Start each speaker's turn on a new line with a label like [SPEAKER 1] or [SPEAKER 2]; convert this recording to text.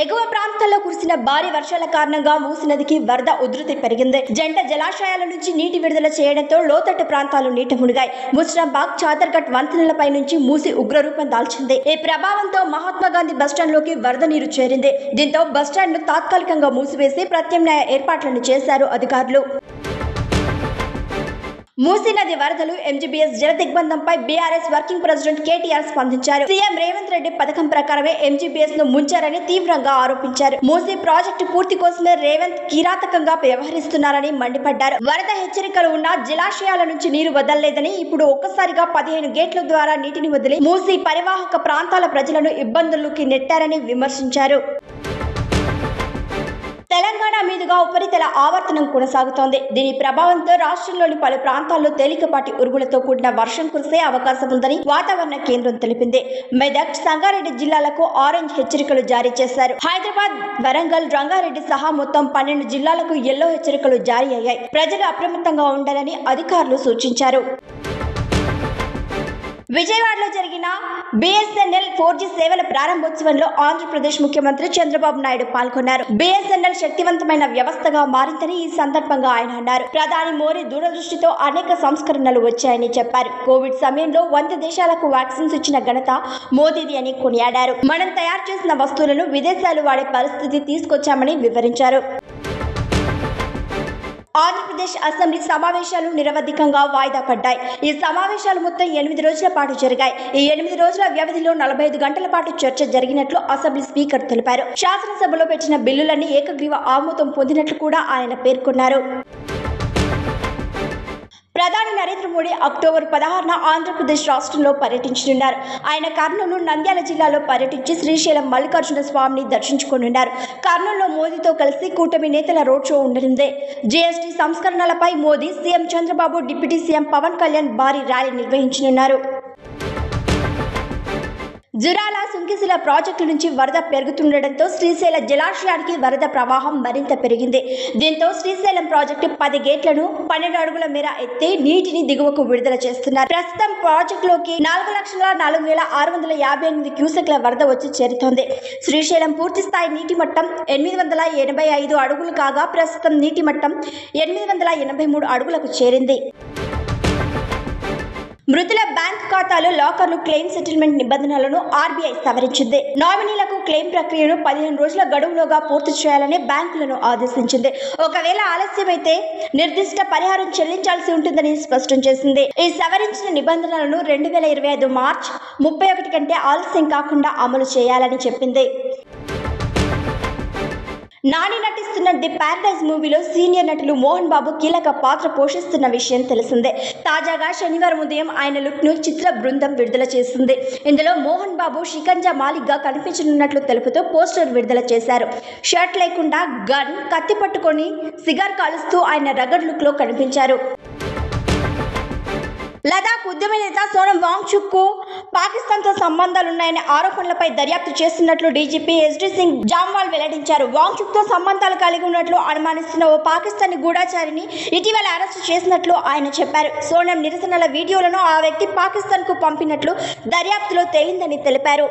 [SPEAKER 1] ఎగువ ప్రాంతాల్లో కురిసిన భారీ వర్షాల కారణంగా మూసి నదికి వరద ఉధృతి పెరిగింది. జంట జలాశయాల నుంచి నీటి విడుదల చేయడంతో లోతట్టు ప్రాంతాలు నీట మునిగాయి. ముస్రాబాగ్ చాదర్ఘట్ వంతెనలపై నుంచి మూసి ఉగ్రరూపం దాల్చింది. ఈ ప్రభావంతో మహాత్మా గాంధీ బస్టాండ్లోకి వరద నీరు చేరింది. దీంతో బస్టాండ్ను తాత్కాలికంగా మూసివేసి ప్రత్యామ్నాయ ఏర్పాట్లను చేశారు అధికారులు. మూసీ నది వరదలు ఎంజీబీఎస్ జల దిగ్బంధంపై బీఆర్ఎస్ వర్కింగ్ ప్రెసిడెంట్ కేటీఆర్ స్పందించారు. సీఎం రేవంత్ రెడ్డి పథకం ప్రకారమే ఎంజీబీఎస్ను ముంచారని తీవ్రంగా ఆరోపించారు. మూసీ ప్రాజెక్టు పూర్తి కోసమే రేవంత్ కిరాతకంగా వ్యవహరిస్తున్నారని మండిపడ్డారు. వరద హెచ్చరికలు ఉన్న జలాశయాల నుంచి నీరు వదలలేదని ఇప్పుడు ఒక్కసారిగా పదిహేను గేట్ల ద్వారా నీటిని వదిలి మూసీ పరివాహక ప్రాంతాల ప్రజలను ఇబ్బందుల్లోకి నెట్టారని విమర్శించారు. ఉపరితల ఆవర్తనం కొనసాగుతోంది. దీని ప్రభావంతో రాష్ట్రంలోని పలు ప్రాంతాల్లో తేలికపాటి ఉరుములతో కూడిన వర్షం కురిసే అవకాశం ఉందని వాతావరణ కేంద్రం తెలిపింది. మెదక్ సంగారెడ్డి జిల్లాలకు ఆరెంజ్ హెచ్చరికలు జారీ చేశారు. హైదరాబాద్ వరంగల్ రంగారెడ్డి సహా మొత్తం పన్నెండు జిల్లాలకు ఎల్లో హెచ్చరికలు జారీ అయ్యాయి. ప్రజలు అప్రమత్తంగా ఉండాలని అధికారులు సూచించారు. విజయవాడలో జరిగిన బిఎస్ఎన్ఎల్ ఫోర్ జీ సేవల ప్రారంభోత్సవంలో ఆంధ్రప్రదేశ్ ముఖ్యమంత్రి చంద్రబాబు నాయుడు పాల్గొన్నారు. బిఎస్ఎన్ఎల్ శక్తివంతమైన వ్యవస్థగా మారిందని ఈ సందర్భంగా ఆయన అన్నారు. ప్రధాని మోడీ దూరదృష్టితో అనేక సంస్కరణలు వచ్చాయని చెప్పారు. కోవిడ్ సమయంలో వంద దేశాలకు వ్యాక్సిన్స్ ఇచ్చిన ఘనత మోదీది అని కొనియాడారు. మనం తయారు చేసిన వస్తువులను విదేశాలు వాడే పరిస్థితి తీసుకొచ్చామని వివరించారు. ఆంధ్రప్రదేశ్ అసెంబ్లీ సమావేశాలు నిరవధికంగా వాయిదా పడ్డాయి. ఈ సమావేశాలు మొత్తం ఎనిమిది రోజుల పాటు జరిగాయి. ఈ ఎనిమిది రోజుల వ్యవధిలో నలభై ఐదు గంటల పాటు చర్చ జరిగినట్లు అసెంబ్లీ స్పీకర్ తెలిపారు. శాసనసభలో పెట్టిన బిల్లులన్నీ ఏకగ్రీవ ఆమోదం పొందినట్లు కూడా ఆయన పేర్కొన్నారు. ప్రధాని నరేంద్ర మోడీ అక్టోబర్ పదహారున ఆంధ్రప్రదేశ్ రాష్ట్రంలో పర్యటించనున్నారు. ఆయన కర్నూలు నంద్యాల జిల్లాలో పర్యటించి శ్రీశైలం మల్లికార్జున స్వామిని దర్శించుకోనున్నారు. కర్నూలులో మోదీతో కలిసి కూటమి నేతల రోడ్ షో ఉండనుందే. GST సంస్కరణలపై Modi CM Chandrababu deputy CM Pawan Kalyan భారీ ర్యాలీ నిర్వహించనున్నారు. జురాల సుంకిశిల ప్రాజెక్టు నుంచి వరద పెరుగుతుండటంతో శ్రీశైల జలాశయానికి వరద ప్రవాహం మరింత పెరిగింది. దీంతో శ్రీశైలం ప్రాజెక్టు పది గేట్లను పన్నెండు అడుగుల మేర ఎత్తి నీటిని దిగువకు విడుదల చేస్తున్నారు. ప్రస్తుతం ప్రాజెక్టులోకి నాలుగు లక్షల నాలుగు వేల ఆరు వందల యాభై ఎనిమిది క్యూసెక్ల వరద వచ్చి చేరుతోంది. శ్రీశైలం పూర్తి స్థాయి నీటి మట్టం ఎనిమిది వందల ఎనభై ఐదు అడుగులు కాగా ప్రస్తుతం నీటి మట్టం ఎనిమిది వందల ఎనభై మూడు అడుగులకు చేరింది. మృతుల బ్యాంక్ ఖాతాలో లాకర్లు క్లెయిమ్ సెటిల్మెంట్ నిబంధనలను ఆర్బీఐ సవరించింది. నామినీలకు క్లెయిమ్ ప్రక్రియను పదిహేను రోజుల గడువులోగా పూర్తి చేయాలని బ్యాంకులను ఆదేశించింది. ఒకవేళ ఆలస్యమైతే నిర్దిష్ట పరిహారం చెల్లించాల్సి ఉంటుందని స్పష్టం చేసింది. ఈ సవరించిన నిబంధనలను రెండు వేల ఇరవై ఐదు మార్చ్ ముప్పై ఒకటి కంటే ఆలస్యం కాకుండా అమలు చేయాలని చెప్పింది. నాని నటిస్తున్న ది ప్యారడైజ్ మూవీలో సీనియర్ నటులు మోహన్ బాబు కీలక పాత్ర పోషిస్తున్న విషయం తెలిసిందే. తాజాగా శనివారం ఉదయం ఆయన లుక్ను చిత్ర బృందం విడుదల చేసింది. ఇందులో మోహన్ బాబు షికంజా మాలిక్గా కనిపించనున్నట్లు తెలుపుతూ పోస్టర్ విడుదల చేశారు. షర్ట్ లేకుండా గన్ కత్తి పట్టుకొని సిగార్ కాలుస్తూ ఆయన రగడ్ లుక్లో కనిపించారు. లదాఖ్ ఉద్యమ నేత సోనం వాంగ్చుక్కు పాకిస్తాన్తో సంబంధాలున్నాయనే ఆరోపణలపై దర్యాప్తు చేస్తున్నట్లు డీజీపీ ఎస్డీ సింగ్ జామ్వాల్ వెల్లడించారు. వాంగ్చుక్తో సంబంధాలు కలిగి ఉన్నట్లు అనుమానిస్తున్న ఓ పాకిస్తానీ గూఢాచారిని ఇటీవల అరెస్టు చేసినట్లు ఆయన చెప్పారు. సోనం నిరసనల వీడియోలను ఆ వ్యక్తి పాకిస్తాన్కు పంపినట్లు దర్యాప్తులో తేలిందని తెలిపారు.